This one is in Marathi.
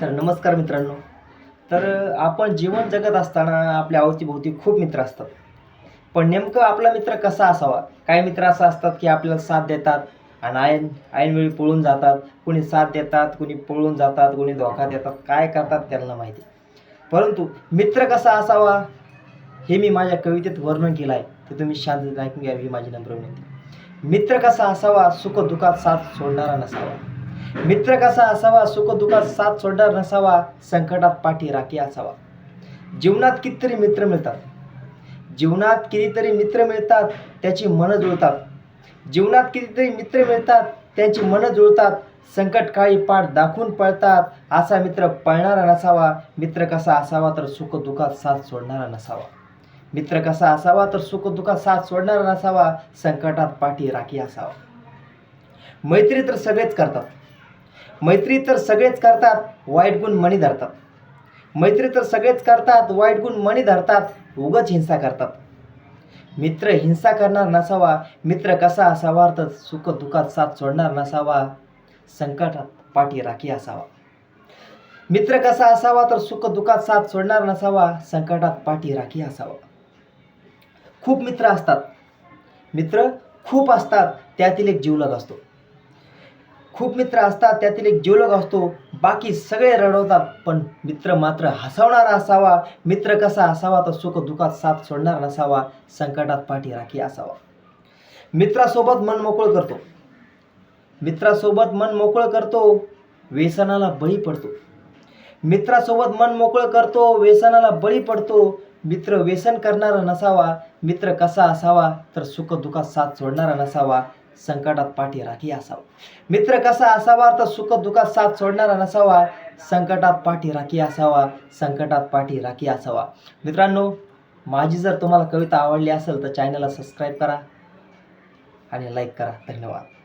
तर नमस्कार मित्रांनो. तर आपण जीवन जगत असताना आपल्या अवतीभोवती खूप मित्र असतात. पण नेमकं आपला मित्र कसा असावा? काही मित्र असं असतात की आपल्याला साथ देतात आणि ऐन ऐनवेळी पळून जातात. कुणी साथ देतात कुणी पळून जातात कुणी धोका देतात. काय करतात त्यांना माहिती. परंतु मित्र कसा असावा? हे मी माझ्या कवितेत वर्णन केलं आहे ते तुम्ही शांत ऐकून घ्यावी ही माझी नम्र विनंती. मित्र कसा असावा? सुख दुःखात साथ सोडणारा नसावा. मित्र कसा असावा सुख दुखात साथ सोडणार नसावा संकटात पाठी राखी असावा. जीवनात कितीतरी मित्र मिळतात. जीवनात कितीतरी मित्र मिळतात त्याची मनं जुळतात. जीवनात कितीतरी मित्र मिळतात त्यांची मनं जुळतात. संकटकाळी पाठ दाखवून पळतात असा मित्र पळणारा नसावा. मित्र कसा असावा तर सुख दुखात साथ सोडणारा नसावा. मित्र कसा असावा तर सुख दुखात साथ सोडणारा नसावा. संकटात पाठी राखी असावा. मैत्री तर सगळेच करतात. मैत्री तर सगळेच करतात वाईट गुण मणी धरतात. मैत्री तर सगळेच करतात वाईट गुण मणी धरतात उगच हिंसा करतात. मित्र हिंसा करणार नसावा मित्र कसा असावा तर सुख दुःखात साथ सोडणार नसावा संकटात पाठी राखी असावा. मित्र कसा असावा तर सुख दुःखात साथ सोडणार नसावा संकटात पाठी राखी असावा. खूप मित्र असतात. मित्र खूप असतात त्यातील एक जीवलग असतो. खूप मित्र असतात त्यातील एक जीवलग असतो बाकी सगळे रडवतात पण मित्र मात्र हसवणारा असावा मित्र कसा असावा तर सुख दुःखात साथ सोडणारा नसावा संकटात पाठी राखी असावा. मित्रासोबत मन मोकळं करतो. मित्रासोबत मन मोकळं करतो व्यसनाला बळी पडतो. मित्रासोबत मन मोकळं करतो व्यसनाला बळी पडतो मित्र व्यसन करणारा नसावा मित्र कसा असावा तर सुख दुःखात साथ सोडणारा नसावा संकटात पाठी राखी असावा. मित्र कसा असावा तर सुख दुःखात साथ सोडणारा नसावा. संकटात पाठी राखी असावा. संकटात पाठी राखी असावा. मित्रांनो माझी जर तुम्हाला कविता आवडली असेल तर चॅनलला सबस्क्राईब करा आणि लाईक करा. धन्यवाद.